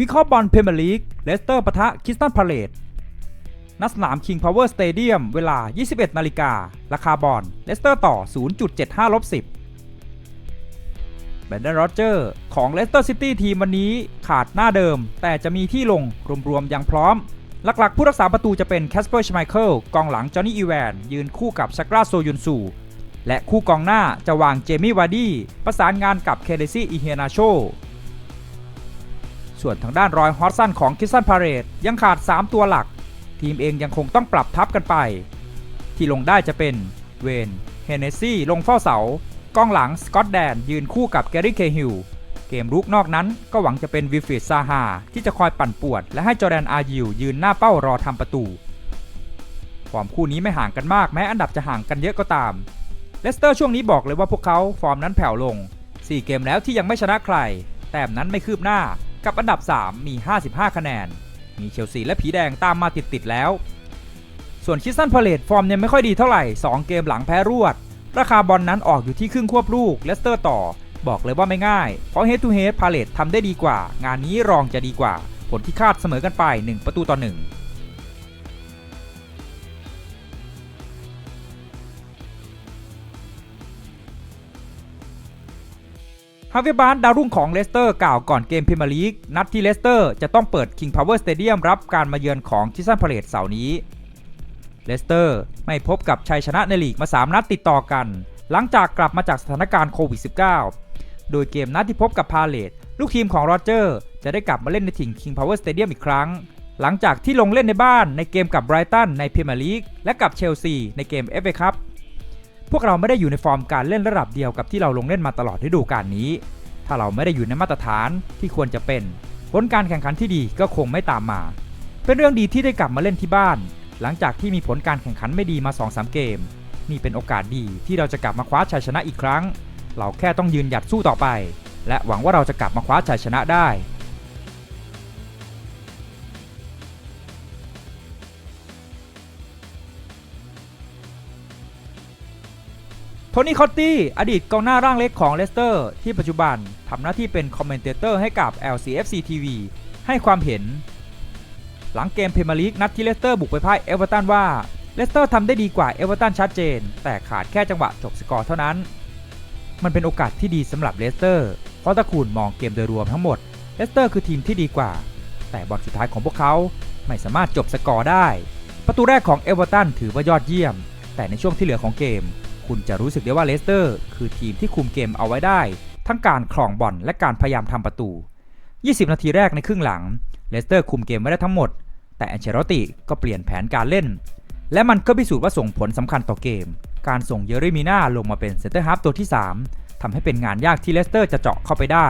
วิเคราะห์บอลเพรเมียร์ลีกเลสเตอร์ปะทะคริสตันพาเลตณสนาม King Power Stadium เวลา 21 นาฬิการาคาบอลเลสเตอร์ต่อ 0.75ลบ10แบนเดนโรเจอร์ของเลสเตอร์ซิตี้ทีมวันนี้ขาดหน้าเดิม แต่จะมีที่ลงรวมๆยังพร้อม หลักๆ ผู้รักษาประตูจะเป็นแคสเปอร์ชไมเคิลกองหลังจอห์นนี่อีแวนยืนคู่กับชักราโซยุนซูและคู่กองหน้าจะวางเจมี่วาร์ดี้ประสานงานกับเคเดซี่อีเฮนาโช ส่วนทางด้านรอยฮอตสันของคิสซันพาเรตยังขาด 3 ตัวหลัก ทีมเองยังคงต้องปรับทับกันไป ที่ลงได้จะเป็นเวนเฮเนซี่ลงเฝ้าเสากองหลังสกอตแดนยืนคู่กับแกรี่เคฮิลเกมรุกนอกนั้นก็หวังจะเป็นวิฟิดซาฮาที่จะคอยปั่นป่วน และให้จอแดนอายิวยืนหน้าเป้ารอทำประตู ความคู่นี้ไม่ห่างกันมากแม้อันดับจะห่างกันเยอะก็ตามเลสเตอร์ช่วงนี้บอกเลยว่าพวกเขาฟอร์มนั้นแผ่วลง 4 เกมแล้วที่ยังไม่ชนะใคร แต้มนั้นไม่คืบหน้า กับอันดับ 3 มี 55 คะแนน มีเชลซีและผีแดงตามมาติดๆแล้ว ส่วนคิสตันพาเลตฟอร์มยังไม่ค่อยดีเท่าไหร่ 2 เกมหลังแพ้รวด ราคาบอลนั้นออกอยู่ที่ครึ่งควบลูกเลสเตอร์ต่อ บอกเลยว่าไม่ง่าย เพราะเฮดทูเฮดพาเลตทำได้ดีกว่า งานนี้รองจะดีกว่า ผลที่คาดเสมอกันไป 1 ประตูต่อ1 ฮาเวียบาร์ดาวรุ่งของเลสเตอร์กล่าวก่อนเกมพรีเมียร์ลีกนัดที่เลสเตอร์จะต้องเปิด King Power Stadium รับการมาเยือนของคิสซันพาเลตเสาร์นี้เลสเตอร์ไม่พบกับชัยชนะในลีกมา 3 นัดติดต่อกัน หลังจากกลับมาจากสถานการณ์โควิด -19 โดยเกมนัดที่พบกับพาเลตลูกทีมของโรเจอร์จะได้กลับมาเล่นในถิ่น King Power Stadium อีกครั้ง หลังจากที่ลงเล่นในบ้านในเกมกับไบรตันในพรีเมียร์ลีกและกับเชลซีในเกม FA ครับพ วกเราไม่ได้อยู่ในฟอร์มการเล่นระดับเดียวกับที่เราลงเล่นมาตลอดฤดูกาลนี้ ถ้าเราไม่ได้อยู่ในมาตรฐานที่ควรจะเป็น ผลการแข่งขันที่ดีก็คงไม่ตามมา เป็นเรื่องดีที่ได้กลับมาเล่นที่บ้าน หลังจากที่มีผลการแข่งขันไม่ดีมา2-3เกม นี่เป็นโอกาสดีที่เราจะกลับมาคว้าชัยชนะอีกครั้ง เราแค่ต้องยืนหยัดสู้ต่อไป และหวังว่าเราจะกลับมาคว้าชัยชนะได้ โทนี่คอตตี้อดีตกองหน้าร่างเล็กของเลสเตอร์ ที่ปัจจุบันทำหน้าที่เป็นคอมเมนเตเตอร์ให้กับ LCFC TV ให้ความเห็น หลังเกมเพเมียร์ลีกนัดที่เลสเตอร์บุกไปพ่ายเอเวอร์ตันว่าเลสเตอร์ทำได้ดีกว่าเอเวอร์ตันชัดเจน แต่ขาดแค่จังหวะจบสกอร์เท่านั้น มันเป็นโอกาสที่ดีสำหรับเลสเตอร์ เพราะถ้าคุณมองเกมโดยรวมทั้งหมดเลสเตอร์คือทีมที่ดีกว่า แต่บอลสุดท้ายของพวกเขาไม่สามารถจบสกอร์ได้ ประตูแรกของเอเวอร์ตันถือว่ายอดเยี่ยม แต่ในช่วงที่เหลือของเกม คุณจะรู้สึกได้ว่าเลสเตอร์คือทีมที่คุมเกมเอาไว้ได้ ทั้งการครองบอลและการพยายามทำประตู 20 นาทีแรกในครึ่งหลังเลสเตอร์คุมเกมไว้ได้ทั้งหมด แต่แอนเชลติก็เปลี่ยนแผนการเล่น และมันก็พิสูจน์ว่าส่งผลสำคัญต่อเกม การส่งเยอริมีนาลงมาเป็นเซนเตอร์ฮาฟตัวที่ 3ทำให้เป็นงานยากที่เลสเตอร์จะเจาะเข้าไปได้